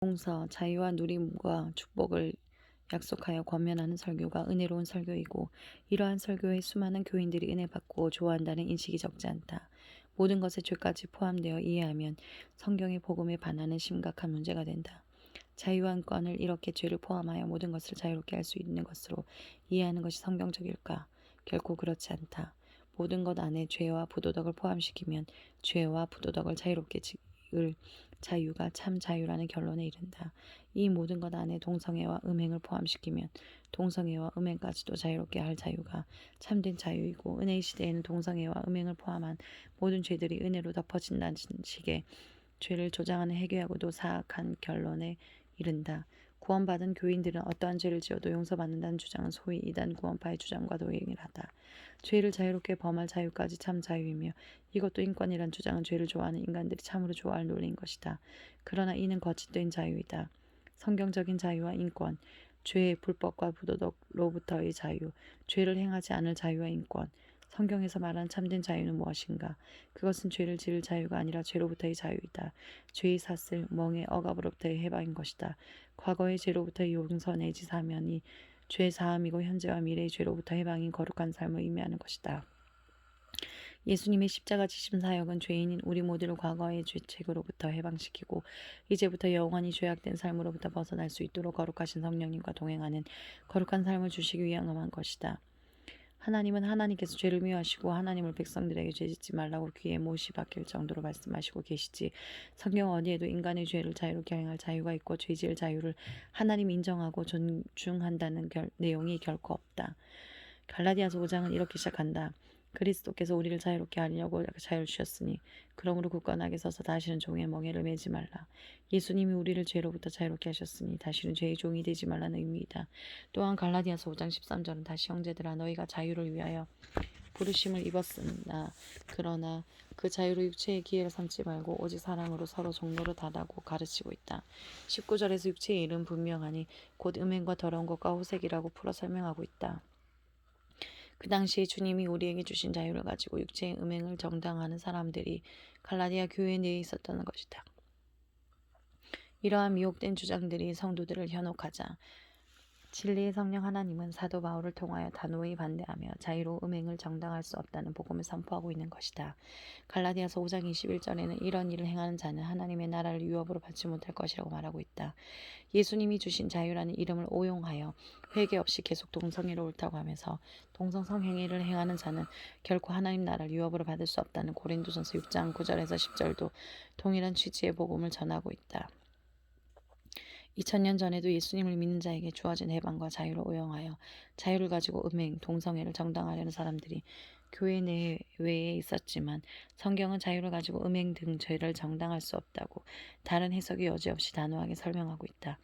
동서 자유와 누림과 축복을 약속하여 권면하는 설교가 은혜로운 설교이고 이러한 설교에 수많은 교인들이 은혜 받고 좋아한다는 인식이 적지 않다. 모든 것에 죄까지 포함되어 이해하면 성경의 복음에 반하는 심각한 문제가 된다. 자유한권을 이렇게 죄를 포함하여 모든 것을 자유롭게 할 수 있는 것으로 이해하는 것이 성경적일까? 결코 그렇지 않다. 모든 것 안에 죄와 부도덕을 포함시키면 죄와 부도덕을 자유롭게 지 을 자유가 참 자유라는 결론에 이른다. 이 모든 것 안에 동성애와 음행을 포함시키면 동성애와 음행까지도 자유롭게 할 자유가 참된 자유이고 은혜의 시대에는 동성애와 음행을 포함한 모든 죄들이 은혜로 덮어진다는 식의 죄를 조장하는 해괴하고도 사악한 결론에 이른다. 구원받은 교인들은 어떠한 죄를 지어도 용서받는다는 주장은 소위 이단 구원파의 주장과도 동일하다. 죄를 자유롭게 범할 자유까지 참 자유이며 이것도 인권이란 주장은 죄를 좋아하는 인간들이 참으로 좋아할 논리인 것이다. 그러나 이는 거짓된 자유이다. 성경적인 자유와 인권, 죄의 불법과 부도덕로부터의 자유, 죄를 행하지 않을 자유와 인권, 성경에서 말하는 참된 자유는 무엇인가? 그것은 죄를 지을 자유가 아니라 죄로부터의 자유이다. 죄의 사슬, 멍의 억압으로부터의 해방인 것이다. 과거의 죄로부터의 용서 내지 사면이 죄 사함이고 현재와 미래의 죄로부터 해방인 거룩한 삶을 의미하는 것이다. 예수님의 십자가 지심 사역은 죄인인 우리 모두를 과거의 죄책으로부터 해방시키고 이제부터 영원히 죄악된 삶으로부터 벗어날 수 있도록 거룩하신 성령님과 동행하는 거룩한 삶을 주시기 위함한 것이다. 하나님은 하나님께서 죄를 미워하시고 하나님을 백성들에게 죄짓지 말라고 귀에 못이 박힐 정도로 말씀하시고 계시지 성경 어디에도 인간의 죄를 자유롭게 행할 자유가 있고 죄지을 자유를 하나님 인정하고 존중한다는 결, 내용이 결코 없다. 갈라디아서 5장은 이렇게 시작한다. 그리스도께서 우리를 자유롭게 하려고 자유를 주셨으니 그러므로 굳건하게 서서 다시는 종의 멍에를 매지 말라. 예수님이 우리를 죄로부터 자유롭게 하셨으니 다시는 죄의 종이 되지 말라는 의미이다. 또한 갈라디아서 5장 13절은 다시 형제들아 너희가 자유를 위하여 부르심을 입었으나 그러나 그 자유로 육체의 기회를 삼지 말고 오직 사랑으로 서로 종로를 닫아고 가르치고 있다. 19절에서 육체의 이름 분명하니 곧 음행과 더러운 것과 호색이라고 풀어 설명하고 있다. 그 당시에 주님이 우리에게 주신 자유를 가지고 육체의 음행을 정당하는 사람들이 갈라디아 교회 내에 있었다는 것이다. 이러한 미혹된 주장들이 성도들을 현혹하자 진리의 성령 하나님은 사도 바울을 통하여 단호히 반대하며 자유로 음행을 정당할 수 없다는 복음을 선포하고 있는 것이다. 갈라디아서 5장 21절에는 이런 일을 행하는 자는 하나님의 나라를 유업으로 받지 못할 것이라고 말하고 있다. 예수님이 주신 자유라는 이름을 오용하여 회개 없이 계속 동성애로 옳다고 하면서 동성 성행위를 행하는 자는 결코 하나님 나라를 유업으로 받을 수 없다는 고린도전서 6장 9절에서 10절도 동일한 취지의 복음을 전하고 있다. 2000년 전에도 예수님을 믿는 자에게 주어진 해방과 자유를 오용하여 자유를 가지고 음행, 동성애를 정당하려는 사람들이 교회 내외에 있었지만 성경은 자유를 가지고 음행 등 죄를 정당할 수 없다고 다른 해석이 여지없이 단호하게 설명하고 있다.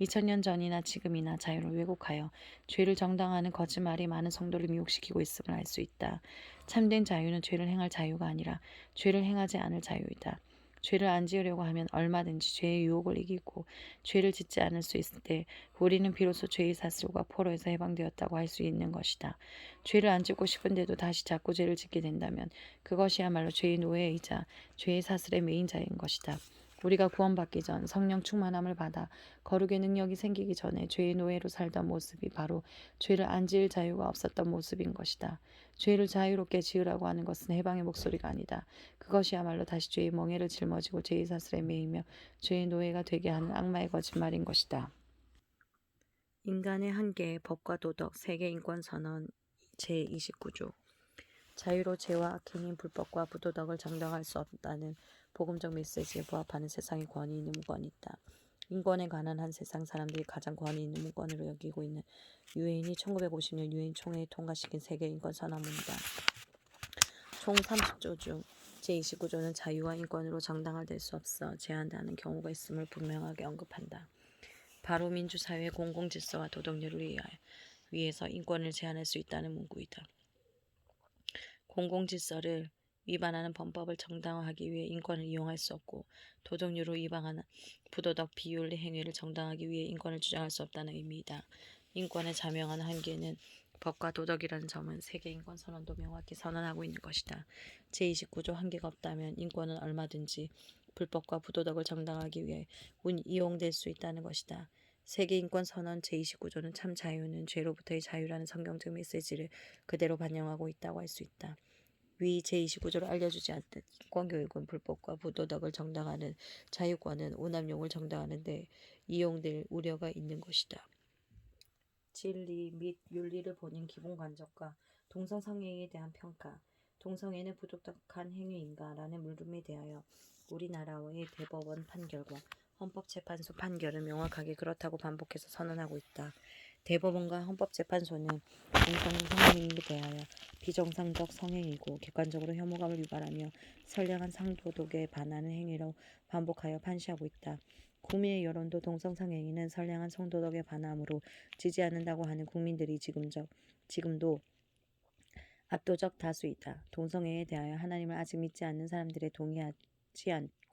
2000년 전이나 지금이나 자유를 왜곡하여 죄를 정당하는 거짓말이 많은 성도를 미혹시키고 있음을 알 수 있다. 참된 자유는 죄를 행할 자유가 아니라 죄를 행하지 않을 자유이다. 죄를 안 지으려고 하면 얼마든지 죄의 유혹을 이기고 죄를 짓지 않을 수 있을 때 우리는 비로소 죄의 사슬과 포로에서 해방되었다고 할 수 있는 것이다. 죄를 안 짓고 싶은데도 다시 자꾸 죄를 짓게 된다면 그것이야말로 죄의 노예이자 죄의 사슬의 메인자인 것이다. 우리가 구원받기 전 성령 충만함을 받아 거룩의 능력이 생기기 전에 죄의 노예로 살던 모습이 바로 죄를 안 지을 자유가 없었던 모습인 것이다. 죄를 자유롭게 지으라고 하는 것은 해방의 목소리가 아니다. 그것이야말로 다시 죄의 멍에를 짊어지고 죄의 사슬에 매이며 죄의 노예가 되게 하는 악마의 거짓말인 것이다. 인간의 한계, 법과 도덕, 세계 인권 선언 제29조 자유로 죄와 악행인 불법과 부도덕을 정당할 수 없다는 복음적 메시지에 부합하는 세상에 권위 있는 무권이 있다. 인권에 관한 한 세상 사람들이 가장 권위 있는 무권으로 여기고 있는 유엔이 1950년 유엔 총회에 통과시킨 세계 인권 선언문이다. 총 30조 중 제29조는 자유와 인권으로 정당화될 수 없어 제한하는 경우가 있음을 분명하게 언급한다. 바로 민주사회의 공공질서와 도덕률을 위하여, 위해서 인권을 제한할 수 있다는 문구이다. 공공질서를 위반하는 범법을 정당화하기 위해 인권을 이용할 수 없고 도덕률을 위반하는 부도덕 비윤리 행위를 정당하기 위해 인권을 주장할 수 없다는 의미이다. 인권에 자명한 한계는 법과 도덕이라는 점은 세계 인권 선언도 명확히 선언하고 있는 것이다. 제29조 한계가 없다면 인권은 얼마든지 불법과 부도덕을 정당하기 위해 운 이용될 수 있다는 것이다. 세계인권 선언 제29조는 참 자유는 죄로부터의 자유라는 성경적 메시지를 그대로 반영하고 있다고 할 수 있다. 위 제29조를 알려주지 않듯 인권교육은 불법과 부도덕을 정당하는 자유권은 오남용을 정당하는 데 이용될 우려가 있는 것이다. 진리 및 윤리를 보는 기본 관점과 동성성애에 대한 평가 동성애는 부도덕한 행위인가라는 물음에 대하여 우리나라의 대법원 판결과 헌법재판소 판결은 명확하게 그렇다고 반복해서 선언하고 있다. 대법원과 헌법재판소는 동성성애에 대하여 비정상적 성행위고 객관적으로 혐오감을 유발하며 선량한 상도덕에 반하는 행위로 반복하여 판시하고 있다. 국민의 여론도 동성성행위는 선량한 성도덕에 반함으로 지지 않는다고 하는 국민들이 지금적, 지금도 압도적 다수이다. 동성애에 대하여 하나님을 아직 믿지 않는 사람들의 동의하지 않고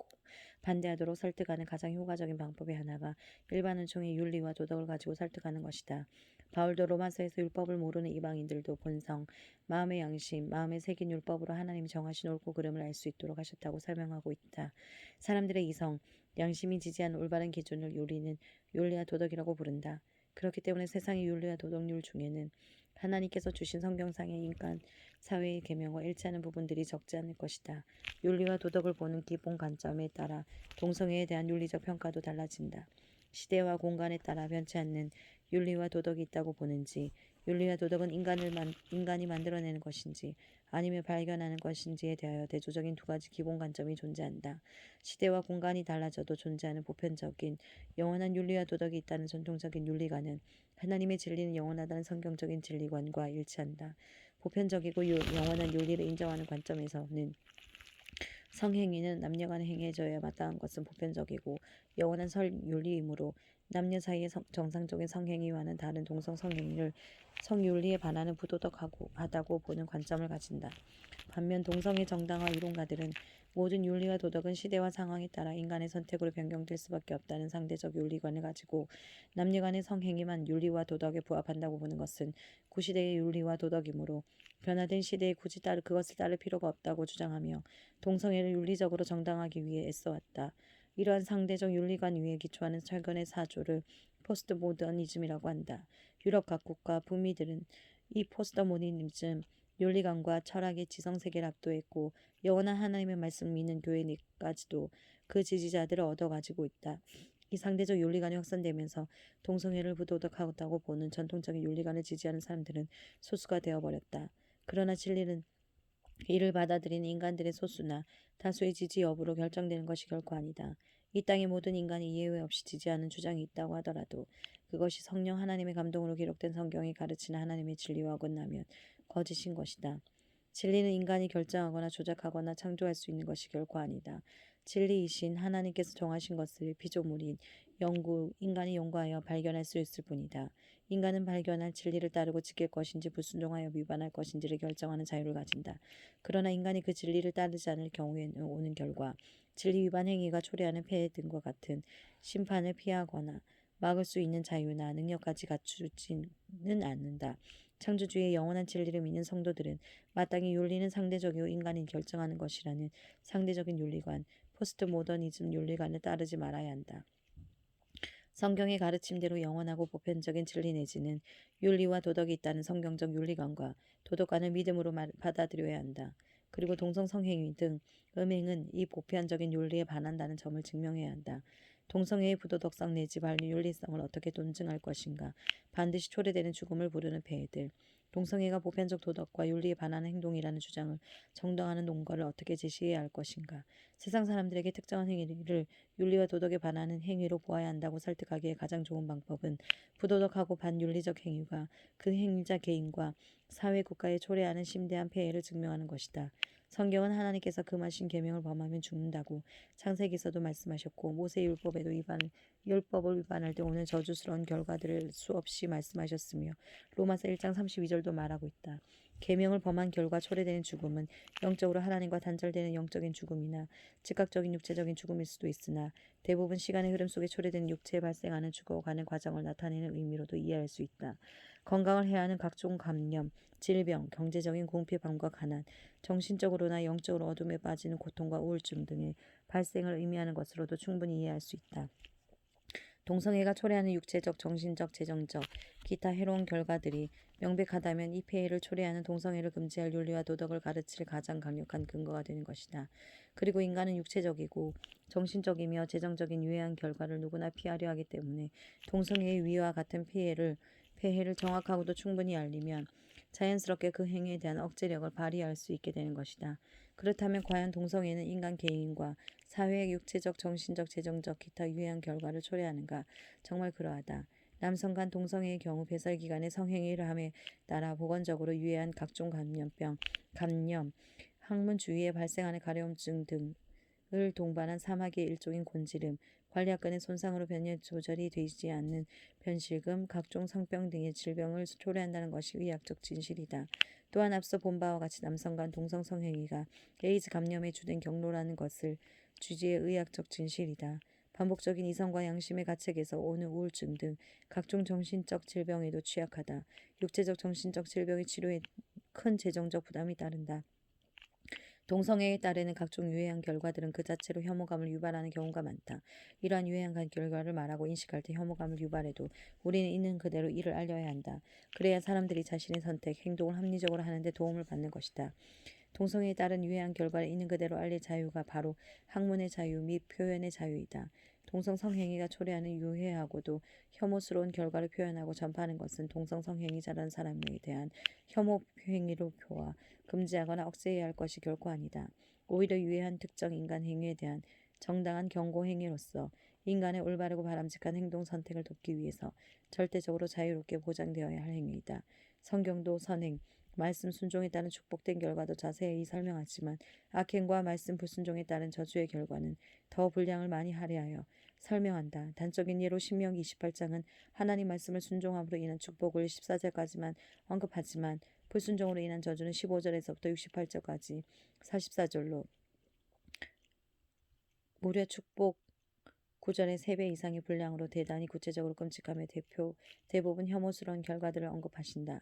반대하도록 설득하는 가장 효과적인 방법의 하나가 일반 은 총의 윤리와 도덕을 가지고 설득하는 것이다. 바울도 로마서에서 율법을 모르는 이방인들도 본성, 마음의 양심, 마음에 새긴 율법으로 하나님이 정하신 옳고 그름을 알 수 있도록 하셨다고 설명하고 있다. 사람들의 이성, 양심이 지지한 올바른 기준을 윤리는 윤리와 도덕이라고 부른다. 그렇기 때문에 세상의 윤리와 도덕률 중에는 하나님께서 주신 성경상의 인간 사회의 계명과 일치하는 부분들이 적지 않을 것이다. 윤리와 도덕을 보는 기본 관점에 따라 동성애에 대한 윤리적 평가도 달라진다. 시대와 공간에 따라 변치 않는 윤리와 도덕이 있다고 보는지, 윤리와 도덕은 인간을 만, 인간이 만들어내는 것인지, 아니면 발견하는 것인지에 대하여 대조적인 두 가지 기본 관점이 존재한다. 시대와 공간이 달라져도 존재하는 보편적인 영원한 윤리와 도덕이 있다는 전통적인 윤리관은 하나님의 진리는 영원하다는 성경적인 진리관과 일치한다. 보편적이고 영원한 윤리를 인정하는 관점에서는 성행위는 남녀 간에 행해져야 마땅한 것은 보편적이고 영원한 설 윤리이므로 남녀 사이의 성, 정상적인 성행위와는 다른 동성 성행위를 성윤리에 반하는 부도덕하고 하다고 보는 관점을 가진다. 반면 동성애 정당화 이론가들은 모든 윤리와 도덕은 시대와 상황에 따라 인간의 선택으로 변경될 수밖에 없다는 상대적 윤리관을 가지고 남녀 간의 성행위만 윤리와 도덕에 부합한다고 보는 것은 구시대의 윤리와 도덕이므로 변화된 시대에 굳이 따르 그것을 따를 필요가 없다고 주장하며 동성애를 윤리적으로 정당하기 위해 애써왔다. 이러한 상대적 윤리관 위에 기초하는 철근의 사조를 포스트 모더니즘이라고 한다. 유럽 각국과 북미들은 이 포스트 모더니즘 윤리관과 철학의 지성세계를 압도했고 영원한 하나님의 말씀을 믿는 교회까지도 그 지지자들을 얻어가지고 있다. 이 상대적 윤리관이 확산되면서 동성애를 부도덕하다고 보는 전통적인 윤리관을 지지하는 사람들은 소수가 되어버렸다. 그러나 진리는 이를 받아들인 인간들의 소수나 다수의 지지 여부로 결정되는 것이 결코 아니다. 이 땅의 모든 인간이 예외 없이 지지하는 주장이 있다고 하더라도 그것이 성령 하나님의 감동으로 기록된 성경이 가르치는 하나님의 진리와 어긋나면 거짓인 것이다. 진리는 인간이 결정하거나 조작하거나 창조할 수 있는 것이 결코 아니다. 진리이신 하나님께서 정하신 것을 피조물인 연구, 인간이 연구하여 발견할 수 있을 뿐이다. 인간은 발견할 진리를 따르고 지킬 것인지 불순종하여 위반할 것인지를 결정하는 자유를 가진다. 그러나 인간이 그 진리를 따르지 않을 경우에는 오는 결과, 진리 위반 행위가 초래하는 폐해 등과 같은 심판을 피하거나 막을 수 있는 자유나 능력까지 갖추지는 않는다. 창조주의 영원한 진리를 믿는 성도들은 마땅히 윤리는 상대적이고 인간이 결정하는 것이라는 상대적인 윤리관, 포스트 모더니즘 윤리관을 따르지 말아야 한다. 성경의 가르침대로 영원하고 보편적인 진리 내지는 윤리와 도덕이 있다는 성경적 윤리관과 도덕관을 믿음으로 받아들여야 한다. 그리고 동성 성행위 등 음행은 이 보편적인 윤리에 반한다는 점을 증명해야 한다. 동성애의 부도덕성 내지 반윤 윤리성을 어떻게 논증할 것인가. 반드시 초래되는 죽음을 부르는 폐해들. 동성애가 보편적 도덕과 윤리에 반하는 행동이라는 주장을 정당하는 논거를 어떻게 제시해야 할 것인가. 세상 사람들에게 특정한 행위를 윤리와 도덕에 반하는 행위로 보아야 한다고 설득하기에 가장 좋은 방법은 부도덕하고 반윤리적 행위가 그 행위자 개인과 사회 국가에 초래하는 심대한 폐해를 증명하는 것이다. 성경은 하나님께서 금하신 계명을 범하면 죽는다고 창세기에서도 말씀하셨고 모세 율법에도 위반 율법을 위반할 때 오는 저주스러운 결과들을 수없이 말씀하셨으며 로마서 1장 32절도 말하고 있다. 계명을 범한 결과 초래되는 죽음은 영적으로 하나님과 단절되는 영적인 죽음이나 즉각적인 육체적인 죽음일 수도 있으나 대부분 시간의 흐름 속에 초래된 육체에 발생하는 죽어가는 과정을 나타내는 의미로도 이해할 수 있다. 건강을 해야 하는 각종 감염, 질병, 경제적인 공피함과 가난, 정신적으로나 영적으로 어둠에 빠지는 고통과 우울증 등의 발생을 의미하는 것으로도 충분히 이해할 수 있다. 동성애가 초래하는 육체적, 정신적, 재정적, 기타 해로운 결과들이 명백하다면 이 폐해를 초래하는 동성애를 금지할 윤리와 도덕을 가르칠 가장 강력한 근거가 되는 것이다. 그리고 인간은 육체적이고 정신적이며 재정적인 유해한 결과를 누구나 피하려 하기 때문에 동성애의 위와 같은 피해를 폐해를 정확하고도 충분히 알리면 자연스럽게 그 행위에 대한 억제력을 발휘할 수 있게 되는 것이다. 그렇다면 과연 동성애는 인간 개인과 사회의 육체적, 정신적, 재정적, 기타 유해한 결과를 초래하는가? 정말 그러하다. 남성 간 동성애의 경우 배설 기간에 성행위를 함에 따라 보건적으로 유해한 각종 감염병, 감염, 항문 주위에 발생하는 가려움증 등을 동반한 사막의 일종인 곤지름, 관략근의 손상으로 변이 조절이 되지 않는 변실금, 각종 성병 등의 질병을 초래한다는 것이 의학적 진실이다. 또한 앞서 본 바와 같이 남성 간 동성 성행위가 에이즈 감염의 주된 경로라는 것을 주지의 의학적 진실이다. 반복적인 이성과 양심의 가책에서 오는 우울증 등 각종 정신적 질병에도 취약하다. 육체적 정신적 질병의 치료에 큰 재정적 부담이 따른다. 동성애에 따르는 각종 유해한 결과들은 그 자체로 혐오감을 유발하는 경우가 많다. 이러한 유해한 결과를 말하고 인식할 때 혐오감을 유발해도 우리는 있는 그대로 이를 알려야 한다. 그래야 사람들이 자신의 선택, 행동을 합리적으로 하는데 도움을 받는 것이다. 동성애에 따른 유해한 결과를 있는 그대로 알릴 자유가 바로 학문의 자유 및 표현의 자유이다. 동성 성행위가 초래하는 유해하고도 혐오스러운 결과를 표현하고 전파하는 것은 동성 성행위자라는 사람에 대한 혐오 행위로 보아 금지하거나 억제해야 할 것이 결코 아니다. 오히려 유해한 특정 인간 행위에 대한 정당한 경고 행위로서 인간의 올바르고 바람직한 행동 선택을 돕기 위해서 절대적으로 자유롭게 보장되어야 할 행위이다. 성경도 선행, 말씀 순종에 따른 축복된 결과도 자세히 설명하지만 악행과 말씀 불순종에 따른 저주의 결과는 더 분량을 많이 할애하여 설명한다. 단적인 예로 신명기 28장은 하나님 말씀을 순종함으로 인한 축복을 14절까지만 언급하지만 불순종으로 인한 저주는 15절에서부터 68절까지 44절로 무려 축복 9절의 3배 이상의 분량으로 대단히 구체적으로 끔찍하며 대표 대부분 혐오스러운 결과들을 언급하신다.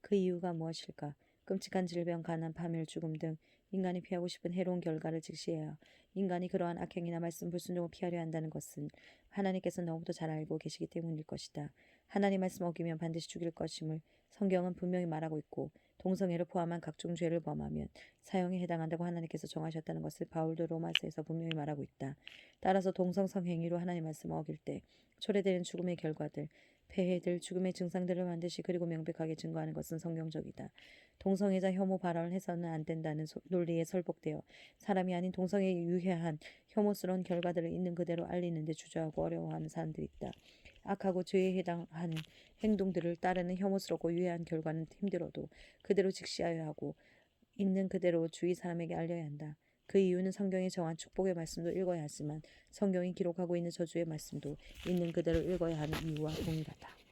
그 이유가 무엇일까? 끔찍한 질병, 가난, 파멸, 죽음 등 인간이 피하고 싶은 해로운 결과를 직시해야 인간이 그러한 악행이나 말씀 불순종을 피하려 한다는 것은 하나님께서 너무도 잘 알고 계시기 때문일 것이다. 하나님 말씀 어기면 반드시 죽일 것임을 성경은 분명히 말하고 있고 동성애를 포함한 각종 죄를 범하면 사형에 해당한다고 하나님께서 정하셨다는 것을 바울도 로마서에서 분명히 말하고 있다. 따라서 동성성 행위로 하나님 말씀을 어길 때 초래되는 죽음의 결과들, 폐해들, 죽음의 증상들을 반드시 그리고 명백하게 증거하는 것은 성경적이다. 동성애자 혐오 발언을 해서는 안 된다는 소, 논리에 설복되어 사람이 아닌 동성애에 유해한 혐오스러운 결과들을 있는 그대로 알리는데 주저하고 어려워하는 사람들이 있다. 악하고 죄에 해당하는 행동들을 따르는 혐오스럽고 유해한 결과는 힘들어도 그대로 직시하여야 하고 있는 그대로 주위 사람에게 알려야 한다. 그 이유는 성경에 정한 축복의 말씀도 읽어야 하지만 성경이 기록하고 있는 저주의 말씀도 있는 그대로 읽어야 하는 이유와 동일하다.